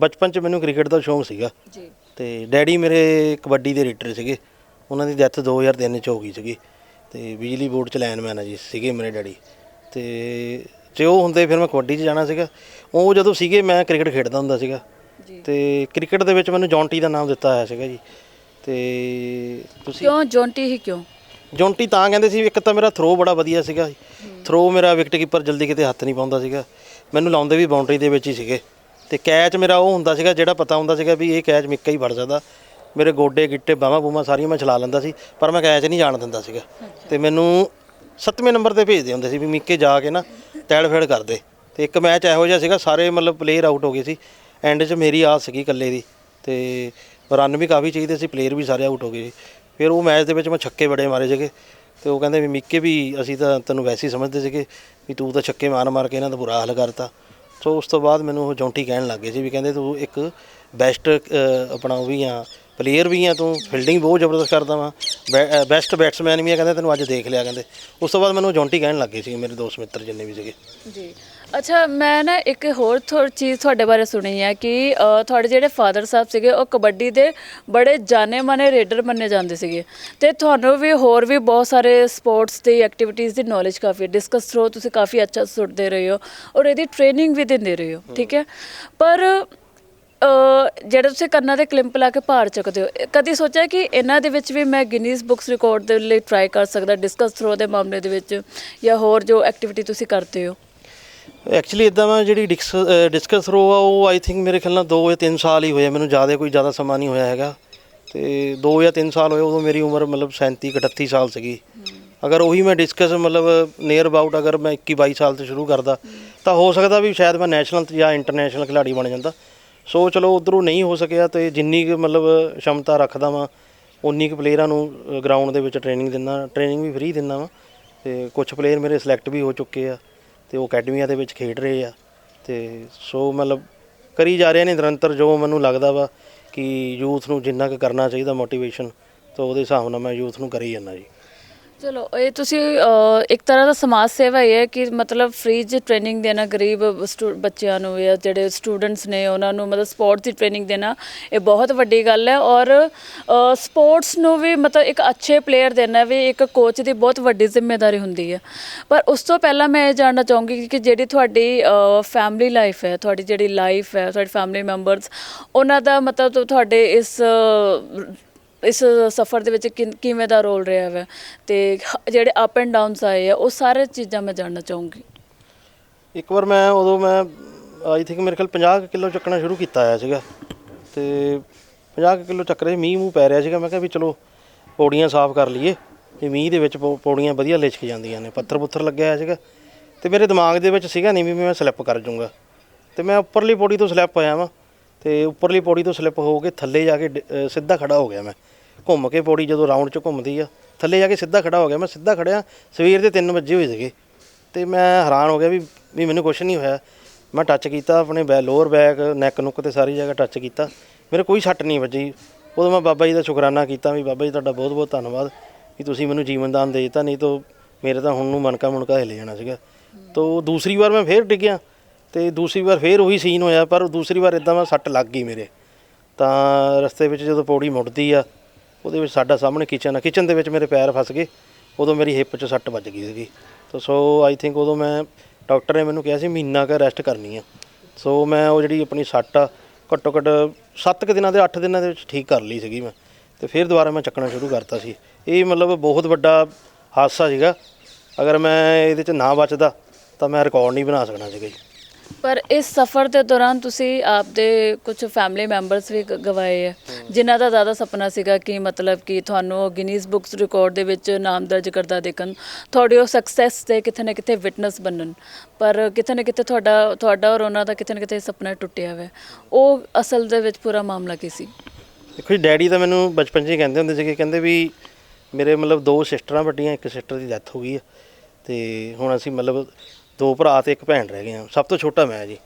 ਬਚਪਨ 'ਚ ਮੈਨੂੰ ਕ੍ਰਿਕਟ ਦਾ ਸ਼ੌਂਕ ਸੀਗਾ। ਜੀ। ਤੇ ਡੈਡੀ ਮੇਰੇ ਕਬੱਡੀ ਦੇ ਰੀਡਰ ਸੀਗੇ। ਉਹਨਾਂ ਦੀ ਡੈਥ 2003 ਚ ਹੋ ਗਈ ਸੀਗੀ। ਤੇ ਬਿਜਲੀ ਬੋਰਡ ਚ ਲਾਈਨਮੈਨ ਆ ਜੀ ਸੀਗੇ ਮੇਰੇ ਡੈਡੀ। ਤੇ ਜੇ ਉਹ ਹੁੰਦੇ ਫਿਰ ਮੈਂ ਕਬੱਡੀ 'ਚ ਜਾਣਾ ਸੀਗਾ। ਉਹ ਜਦੋਂ ਸੀਗੇ ਮੈਂ ਕ੍ਰਿਕਟ ਖੇਡਦਾ ਹੁੰਦਾ ਸੀਗਾ। ਜੀ। ਤੇ ਕ੍ਰਿਕਟ ਦੇ ਵਿੱਚ ਮੈਨੂੰ ਜੌਂਟੀ ਦਾ ਨਾਮ ਦਿੱਤਾ ਹੋਇਆ ਸੀਗਾ ਜੀ। ਤੇ ਤੁਸੀਂ ਕਿਉਂ? ਜੌਂਟੀ ਹੀ ਕਿਉਂ? ਜੌਂਟੀ ਤਾਂ ਕਹਿੰਦੇ ਸੀ ਇੱਕ ਤਾਂ ਮੇਰਾ ਥਰੋ ਬੜਾ ਵਧੀਆ ਸੀਗਾ। ਥਰੋ ਮੇਰਾ ਵਿਕਟ ਕੀਪਰ ਜਲਦੀ ਕਿਤੇ ਹੱਥ ਨਹੀਂ ਪਾਉਂਦਾ ਸੀਗਾ। ਮੈਨੂੰ ਲਾਉਂਦੇ ਵੀ ਬਾਉਂਡਰੀ ਦੇ ਵਿੱਚ ਹੀ ਸੀਗੇ। ਤੇ ਕੈਚ ਮੇਰਾ ਉਹ ਹੁੰਦਾ ਸੀਗਾ, ਜਿਹੜਾ ਪਤਾ ਹੁੰਦਾ ਸੀਗਾ ਵੀ ਇਹ ਕੈਚ ਮਿੱਕਾ ਹੀ ਵੜ ਸਕਦਾ ਮੇਰੇ ਗੋਡੇ, ਗਿੱਟੇ, ਬਾਹਾਂ ਬੂਹਾਂ ਸਾਰੀਆਂ ਮੈਂ ਚਲਾ ਲੈਂਦਾ ਸੀ, ਪਰ ਮੈਂ ਕੈਚ ਨਹੀਂ ਜਾਣ ਦਿੰਦਾ ਸੀਗਾ। ਤੇ ਮੈਨੂੰ ਸੱਤਵੇਂ ਨੰਬਰ ਤੇ ਭੇਜਦੇ ਹੁੰਦੇ ਸੀ ਵੀ ਮਿੱਕੇ ਜਾ ਕੇ ਨਾ ਤੈੜ ਫੇੜ ਕਰਦੇ ਤੇ ਇੱਕ ਮੈਚ ਇਹੋ ਜਿਹਾ ਸੀਗਾ, ਸਾਰੇ ਮਤਲਬ ਪਲੇਅਰ ਆਊਟ ਹੋ ਗਏ ਸੀ। ਐਂਡ 'ਚ ਮੇਰੀ ਆਸ ਸੀਗੀ ਇਕੱਲੇ ਦੀ। ਤੇ ਰਨ ਵੀ ਕਾਫੀ ਚਾਹੀਦੇ ਸੀ ਪਲੇਅਰ ਵੀ ਸਾਰੇ ਆਊਟ ਹੋ ਗਏ ਸੀ। ਫਿਰ ਉਹ ਮੈਚ ਦੇ ਵਿੱਚ ਮੈਂ ਛੱਕੇ ਬੜੇ ਮਾਰੇ ਸੀਗੇ। ਤੇ ਉਹ ਕਹਿੰਦੇ ਵੀ ਮਿੱਕੇ ਵੀ ਅਸੀਂ ਤਾਂ ਤੈਨੂੰ ਵੈਸੇ ਹੀ ਸਮਝਦੇ ਸੀਗੇ ਵੀ ਤੂੰ ਤਾਂ ਛੱਕੇ ਮਾਰ ਮਾਰ ਕੇ ਇਹਨਾਂ ਦਾ ਬੁਰਾ ਹਾਲ ਕਰਤਾ। ਸੋ ਉਸ ਤੋਂ ਬਾਅਦ ਮੈਨੂੰ ਉਹ ਜੌਂਟੀ ਕਹਿਣ ਲੱਗ ਗਏ ਸੀ ਵੀ ਕਹਿੰਦੇ ਤੂੰ ਇੱਕ ਬੈਸਟ ਆਪਣਾ ਉਹ ਵੀ ਆ ਪਲੇਅਰ ਵੀ ਆ ਤੂੰ ਫੀਲਡਿੰਗ ਬਹੁਤ ਜ਼ਬਰਦਸਤ ਕਰਦਾ ਵਾ। ਬੈਸਟ ਬੈਟਸਮੈਨ ਵੀ ਆ ਕਹਿੰਦੇ, ਤੈਨੂੰ ਅੱਜ ਦੇਖ ਲਿਆ ਕਹਿੰਦੇ। ਉਸ ਤੋਂ ਬਾਅਦ ਮੈਨੂੰ ਜੌਂਟੀ ਕਹਿਣ ਲੱਗ ਗਏ ਸੀ ਮੇਰੇ ਦੋਸਤ ਮਿੱਤਰ ਜਿੰਨੇ ਵੀ ਸੀਗੇ। ਜੀ। ਅੱਛਾ, ਮੈਂ ਨਾ ਇੱਕ ਹੋਰ ਥੋੜੀ ਚੀਜ਼ ਤੁਹਾਡੇ ਬਾਰੇ ਸੁਣੀ ਹੈ ਕਿ ਤੁਹਾਡੇ ਜਿਹੜੇ ਫਾਦਰ ਸਾਹਿਬ ਸੀਗੇ, ਉਹ ਕਬੱਡੀ ਦੇ ਬੜੇ ਜਾਣੇ ਮਾਨੇ ਰੇਡਰ ਮੰਨੇ ਜਾਂਦੇ ਸੀਗੇ। ਤੇ ਤੁਹਾਨੂੰ ਵੀ ਹੋਰ ਵੀ ਬਹੁਤ ਸਾਰੇ ਸਪੋਰਟਸ ਦੀ ਐਕਟੀਵਿਟੀਜ਼ ਦੀ ਨੌਲੇਜ ਕਾਫੀ ਹੈ। ਡਿਸਕਸ ਥਰੋ ਤੁਸੀਂ ਕਾਫੀ ਅੱਛਾ ਸੁਣਦੇ ਰਹੇ ਹੋ ਔਰ ਇਹਦੀ ਟ੍ਰੇਨਿੰਗ ਵੀ ਦਿੰਦੇ ਰਹੇ ਹੋ, ਠੀਕ ਹੈ? ਪਰ ਜਿਹੜਾ ਤੁਸੀਂ ਕੰਨਾਂ ਦੇ ਕਲਿੰਪ ਲਾ ਕੇ ਭਾਰ ਚੱਕਦੇ ਹੋ, ਇਹ ਕਦੀ ਸੋਚਿਆ ਕਿ ਇਹਨਾਂ ਦੇ ਵਿੱਚ ਵੀ ਮੈਂ ਗਿਨੀਜ਼ ਬੁੱਕਸ ਰਿਕਾਰਡ ਦੇ ਲਈ ਟਰਾਈ ਕਰ ਸਕਦਾ ਡਿਸਕਸ ਥਰੋ ਦੇ ਮਾਮਲੇ ਦੇ ਵਿੱਚ, ਜਾਂ ਹੋਰ ਜੋ ਐਕਟੀਵਿਟੀ ਤੁਸੀਂ ਕਰਦੇ ਹੋ? ਐਕਚੁਅਲੀ ਇਦਾਂ ਮੈਂ ਜਿਹੜੀ ਡਿਸਕ ਡਿਸਕਸ ਥਰੋ ਆ, ਉਹ ਆਈ ਥਿੰਕ ਮੇਰੇ ਖਿਆਲ ਨਾਲ 2 ਜਾਂ 3 ਸਾਲ ਹੀ ਹੋਏ ਮੈਨੂੰ ਜ਼ਿਆਦਾ ਕੋਈ ਜ਼ਿਆਦਾ ਸਮਾਂ ਨਹੀਂ ਹੋਇਆ ਹੈਗਾ। ਤੇ 2 ਜਾਂ 3 ਸਾਲ ਹੋਏ, ਉਦੋਂ ਮੇਰੀ ਉਮਰ ਮਤਲਬ 37 38 ਸਾਲ ਸੀਗੀ। ਅਗਰ ਉਹੀ ਮੈਂ ਡਿਸਕਸ ਮਤਲਬ ਨੀਅਰ ਅਬਾਊਟ ਅਗਰ ਮੈਂ 21 22 ਸਾਲ ਤੋਂ ਸ਼ੁਰੂ ਕਰਦਾ, ਤਾਂ ਹੋ ਸਕਦਾ ਵੀ ਸ਼ਾਇਦ ਮੈਂ ਨੈਸ਼ਨਲ ਜਾਂ ਇੰਟਰਨੈਸ਼ਨਲ ਖਿਡਾਰੀ ਬਣ ਜਾਂਦਾ। ਸੋ ਚਲੋ ਉਧਰੋਂ ਨਹੀਂ ਹੋ ਸਕਿਆ ਤੇ ਜਿੰਨੀ ਕੁ ਮਤਲਬ ਸ਼ਮਤਾ ਰੱਖਦਾ ਵਾਂ, ਉਨੀ ਕੁ ਪਲੇਅਰਾਂ ਨੂੰ ਗਰਾਊਂਡ ਦੇ ਵਿੱਚ ਟ੍ਰੇਨਿੰਗ ਦਿੰਦਾ ਟ੍ਰੇਨਿੰਗ ਵੀ ਫ੍ਰੀ ਦਿੰਦਾ ਵਾਂ। ਤੇ ਕੁਝ ਪਲੇਅਰ ਮੇਰੇ ਸਿਲੈਕਟ ਵੀ ਹੋ ਚੁੱਕੇ ਆ ਤੇ ਉਹ ਅਕੈਡਮੀਆਂ ਦੇ ਵਿੱਚ ਖੇਡ ਰਹੇ ਆ। ਤੇ ਸੋ ਮਤਲਬ ਕਰੀ ਜਾ ਰਹੇ ਨੇ ਨਿਰੰਤਰ ਜੋ ਮੈਨੂੰ ਲੱਗਦਾ ਵਾ ਕਿ ਯੂਥ ਨੂੰ ਜਿੰਨਾ ਕੁ ਕਰਨਾ ਚਾਹੀਦਾ ਮੋਟੀਵੇਸ਼ਨ ਤਾਂ ਉਹਦੇ ਹਿਸਾਬ ਨਾਲ ਮੈਂ ਯੂਥ ਨੂੰ ਕਰੀ ਜਾਂਦਾ ਜੀ। ਚਲੋ ਇਹ ਤੁਸੀਂ ਅ, ਇੱਕ ਤਰ੍ਹਾਂ ਦਾ ਸਮਾਜ ਸੇਵਾ ਹੀ ਹੈ ਕਿ ਮਤਲਬ ਫ੍ਰੀ ਚ ਟ੍ਰੇਨਿੰਗ ਦੇਣਾ ਗਰੀਬ ਸਟੂ- ਬੱਚਿਆਂ ਨੂੰ ਜਾਂ ਜਿਹੜੇ ਸਟੂਡੈਂਟਸ ਨੇ ਉਹਨਾਂ ਨੂੰ ਮਤਲਬ ਸਪੋਰਟਸ ਦੀ ਟ੍ਰੇਨਿੰਗ ਦੇਣਾ ਇਹ ਬਹੁਤ ਵੱਡੀ ਗੱਲ ਹੈ ਔਰ ਸਪੋਰਟਸ ਨੂੰ ਵੀ ਮਤਲਬ ਇੱਕ ਅੱਛੇ ਪਲੇਅਰ ਦੇਣਾ ਵੀ ਇੱਕ ਕੋਚ ਦੀ ਬਹੁਤ ਵੱਡੀ ਜ਼ਿੰਮੇਵਾਰੀ ਹੁੰਦੀ ਹੈ। ਪਰ ਉਸ ਤੋਂ ਪਹਿਲਾਂ ਮੈਂ ਇਹ ਜਾਣਨਾ ਚਾਹੂੰਗੀ ਕਿ ਜਿਹੜੀ ਤੁਹਾਡੀ ਫੈਮਿਲੀ ਲਾਈਫ ਹੈ ਤੁਹਾਡੀ ਜਿਹੜੀ ਲਾਈਫ ਹੈ ਤੁਹਾਡੇ ਫੈਮਿਲੀ ਮੈਂਬਰਸ ਉਹਨਾਂ ਦਾ ਮਤਲਬ ਤੁਹਾਡੇ ਇਸ ਇਸ ਸਫ਼ਰ ਦੇ ਵਿੱਚ ਕਿਨ- ਕਿਵੇਂ ਦਾ ਰੋਲ ਰਿਹਾ ਵਾ ਤੇ ਹ- ਜਿਹੜੇ ਅਪ ਐਂਡ ਡਾਊਨਸ ਆਏ ਆ, ਉਹ ਸਾਰੇ ਚੀਜ਼ਾਂ ਮੈਂ ਜਾਣਨਾ ਚਾਹੂੰਗੀ। ਇੱਕ ਵਾਰ ਮੈਂ ਉਦੋਂ ਮੈਂ ਆਈ ਥਿੰਕ ਮੇਰੇ ਖਿਆਲ 50 ਕਿਲੋ ਚੱਕਣਾ ਸ਼ੁਰੂ ਕੀਤਾ ਹੋਇਆ ਸੀਗਾ। ਤੇ 50 ਕਿਲੋ ਚੱਕ ਰਹੇ ਮੀਂਹ ਮੂੰਹ ਪੈ ਰਿਹਾ ਸੀਗਾ, ਮੈਂ ਕਿਹਾ ਵੀ ਚਲੋ ਪੌੜੀਆਂ ਸਾਫ਼ ਕਰ ਲਈਏ। ਤੇ ਮੀਂਹ ਦੇ ਵਿੱਚ ਪੌ- ਪੌੜੀਆਂ ਵਧੀਆ ਲਿਸ਼ਕ ਜਾਂਦੀਆਂ ਨੇ, ਪੱਥਰ ਪੁੱਥਰ ਲੱਗਿਆ ਹੋਇਆ ਸੀਗਾ। ਤੇ ਮੇਰੇ ਦਿਮਾਗ ਦੇ ਵਿੱਚ ਸੀਗਾ ਨਹੀਂ ਵੀ ਮੈਂ ਸਲਿੱਪ ਕਰ ਜਾਊਂਗਾ ਤੇ ਮੈਂ ਉੱਪਰਲੀ ਪੌੜੀ ਤੋਂ ਸਲਿੱਪ ਹੋਇਆ ਵਾਂ। ਤੇ ਉੱਪਰਲੀ ਪੌੜੀ ਤੋਂ ਸਲਿੱਪ ਹੋ ਕੇ ਥੱਲੇ ਜਾ ਕੇ ਡ- ਅ, ਸਿੱਧਾ ਖੜਾ ਹੋ ਗਿਆ ਮੈਂ। ਘੁੰਮ ਕੇ ਪੌੜੀ ਜਦੋਂ ਰਾਉਂਡ 'ਚ ਘੁੰਮਦੀ ਆ ਥੱਲੇ ਜਾ ਕੇ ਸਿੱਧਾ ਖੜਾ ਹੋ ਗਿਆ ਮੈਂ ਸਿੱਧਾ ਖੜਿਆ ਸਵੇਰ ਦੇ 3 ਵਜੇ ਹੋਏ ਸੀਗੇ। ਤੇ ਮੈਂ ਹੈਰਾਨ ਹੋ ਗਿਆ ਵੀ ਵੀ ਮੈਨੂੰ ਕੁਝ ਨਹੀਂ ਹੋਇਆ। ਮੈਂ ਟੱਚ ਕੀਤਾ ਆਪਣੇ ਬੈ ਲੋਅਰ ਬੈਕ ਨੈਕ ਨੁੱਕ ਤੇ ਸਾਰੀ ਜਗ੍ਹਾ ਟੱਚ ਕੀਤਾ। ਮੇਰੇ ਕੋਈ ਸੱਟ ਨਹੀਂ ਵੱਜੀ। ਉਦੋਂ ਮੈਂ ਬਾਬਾ ਜੀ ਦਾ ਸ਼ੁਕਰਾਨਾ ਕੀਤਾ ਵੀ ਬਾਬਾ ਜੀ ਤੁਹਾਡਾ ਬਹੁਤ ਬਹੁਤ ਧੰਨਵਾਦ ਵੀ ਤੁਸੀਂ ਮੈਨੂੰ ਜੀਵਨ ਦਾਨ ਦੇ ਦਿੱਤਾ ਨਹੀਂ ਤਾਂ ਮੇਰੇ ਤਾਂ ਹੁਣ ਨੂੰ ਮਨਕਾ ਮੁਨਕਾ ਹਿੱਲ ਜਾਣਾ ਸੀਗਾ। ਤੋ ਦੂਸਰੀ ਵਾਰ ਮੈਂ ਫੇਰ ਡਿੱਗਿਆ। ਤੇ ਦੂਸਰੀ ਵਾਰ ਫੇਰ ਉਹੀ ਸੀਨ ਹੋਇਆ, ਪਰ ਦੂਸਰੀ ਵਾਰ ਇਦਾਂ ਮੈਂ ਸੱਟ ਲੱਗ ਗਈ ਮੇਰੇ। ਤਾਂ ਰਸਤੇ ਵਿੱਚ ਜਦੋਂ ਪੌੜੀ ਮੁੜਦੀ ਆ, ਉਹਦੇ ਵਿੱਚ ਸਾਡਾ ਸਾਹਮਣੇ ਕਿਚਨ ਆ। ਕਿਚਨ ਦੇ ਵਿੱਚ ਮੇਰੇ ਪੈਰ ਫਸ ਗਏ, ਉਦੋਂ ਮੇਰੀ ਹਿੱਪ 'ਚ ਸੱਟ ਵੱਜ ਗਈ ਸੀਗੀ। ਤਾਂ ਸੋ ਆਈ ਥਿੰਕ ਉਦੋਂ ਮੈਂ ਡਾਕਟਰ ਨੇ ਮੈਨੂੰ ਕਿਹਾ ਸੀ, ਮਹੀਨਾ ਕੁ ਰੈਸਟ ਕਰਨੀ ਆ। ਸੋ ਮੈਂ ਉਹ ਜਿਹੜੀ ਆਪਣੀ ਸੱਟ ਆ, ਘੱਟੋ ਘੱਟ 7 ਕੁ ਦਿਨਾਂ ਦੇ 8 ਦਿਨਾਂ ਦੇ ਵਿੱਚ ਠੀਕ ਕਰ ਲਈ ਸੀਗੀ ਮੈਂ। ਤੇ ਫਿਰ ਦੁਬਾਰਾ ਮੈਂ ਚੱਕਣਾ ਸ਼ੁਰੂ ਕਰਤਾ ਸੀ। ਇਹ ਮਤਲਬ ਬਹੁਤ ਵੱਡਾ ਹਾਦਸਾ ਸੀਗਾ। ਅਗਰ ਮੈਂ ਇਹਦੇ 'ਚ ਨਾ ਬਚਦਾ, ਤਾਂ ਮੈਂ ਰਿਕਾਰਡ ਨਹੀਂ ਬਣਾ ਸਕਣਾ ਸੀਗਾ ਜੀ। ਪਰ ਇਸ ਸਫ਼ਰ ਦੇ ਦੌਰਾਨ ਤੁਸੀਂ ਆਪਦੇ ਕੁਝ ਫੈਮਿਲੀ ਮੈਂਬਰਸ ਵੀ ਗ- ਗਵਾਏ ਹੈ। ਜਿਨ੍ਹਾਂ ਦਾ ਜ਼ਿਆਦਾ ਸੁਪਨਾ ਸੀਗਾ ਕਿ ਮਤਲਬ ਕਿ ਤੁਹਾਨੂੰ ਗਿਨੀਜ਼ ਬੁੱਕਸ ਰਿਕਾਰਡ ਦੇ ਵਿੱਚ ਨਾਮ ਦਰਜ ਕਰਦਾ ਦੇਖਣ ਤੁਹਾਡੀ ਉਹ ਸਕਸੈਸ ਦੇ ਕਿਤੇ ਨਾ ਕਿਤੇ ਵਿਟਨੈਸ ਬਣਨ। ਪਰ ਕਿਤੇ ਨਾ ਕਿਤੇ ਤੁਹਾਡਾ ਤੁਹਾਡਾ ਔਰ ਉਹਨਾਂ ਦਾ ਕਿਤੇ ਨਾ ਕਿਤੇ ਸੁਪਨਾ ਟੁੱਟਿਆ ਹੋਇਆ ਹੈ। ਉਹ ਅਸਲ ਦੇ ਵਿੱਚ ਪੂਰਾ ਮਾਮਲਾ ਕੀ ਸੀ? ਦੇਖੋ ਜੀ ਡੈਡੀ ਤਾਂ ਮੈਨੂੰ ਬਚਪਨ 'ਚ ਹੀ ਕਹਿੰਦੇ ਹੁੰਦੇ ਸੀਗੇ ਕਹਿੰਦੇ ਵੀ ਮੇਰੇ ਮਤਲਬ ਦੋ ਸਿਸਟਰਾਂ ਵੱਡੀਆਂ ਇੱਕ ਸਿਸਟਰ ਦੀ ਡੈਥ ਹੋ ਗਈ ਹੈ ਤੇ ਹੁਣ ਅਸੀਂ ਮਤਲਬ ਦੋ ਭਰਾ ਤੇ ਇੱਕ ਭੈਣ ਰਹਿ ਗਏ ਹਾਂ ਸਭ ਤੋਂ ਛੋਟਾ ਮੈਂ ਜੀ।